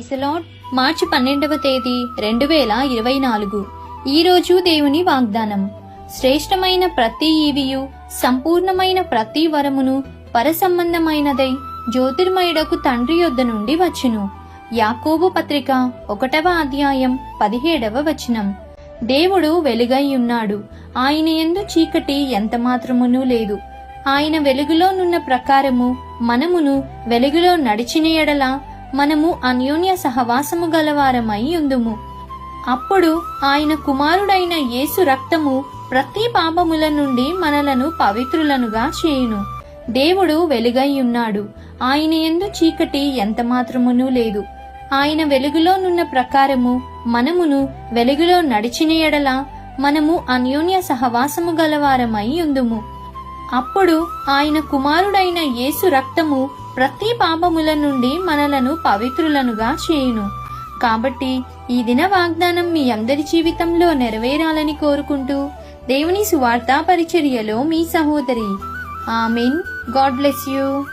ఇసలాడ్ మార్చి పన్నెండవ తేదీ రెండు వేల ఇరవై నాలుగు. ఈరోజు దేవుని వాగ్దానం. శ్రేష్టమైన ప్రతి ఈవియు సంపూర్ణమైన ప్రతి వరమును పరసంబంధమైనదై జ్యోతిర్మయుడకు తండ్రి యొద్ద నుండి వచ్చును. యాకోబు పత్రిక ఒకటవ అధ్యాయం పదిహేడవ వచనం. దేవుడు వెలుగై ఉన్నాడు. ఆయన ఎందు చీకటి ఎంత మాత్రమునూ లేదు. ఆయన వెలుగులోనున్న ప్రకారము మనమును వెలుగులో నడిచిన ఎడల మనము అన్యోన్య సహవాసము గలవారమై ఉందుము. అప్పుడు ఆయన కుమారుడైన యేసు రక్తము ప్రతి పాపముల నుండి మనలను పవిత్రులనుగా చేయును. దేవుడు వెలుగై ఉన్నాడు. ఆయన ఎందు చీకటి ఎంత మాత్రమునూ లేదు. ఆయన వెలుగులోనున్న ప్రకారము మనమును వెలుగులో నడిచిన ఎడల మనము అన్యోన్య సహవాసము గలవారమై ఉందుము. అప్పుడు ఆయన కుమారుడైన యేసు రక్తము ప్రతి పాపముల నుండి మనలను పవిత్రులనుగా చేయును. కాబట్టి ఈ దిన వాగ్దానం మీ అందరి జీవితంలో నెరవేరాలని కోరుకుంటూ దేవుని సువార్తా పరిచర్యలో మీ సహోదరి. ఆమెన్. God bless you.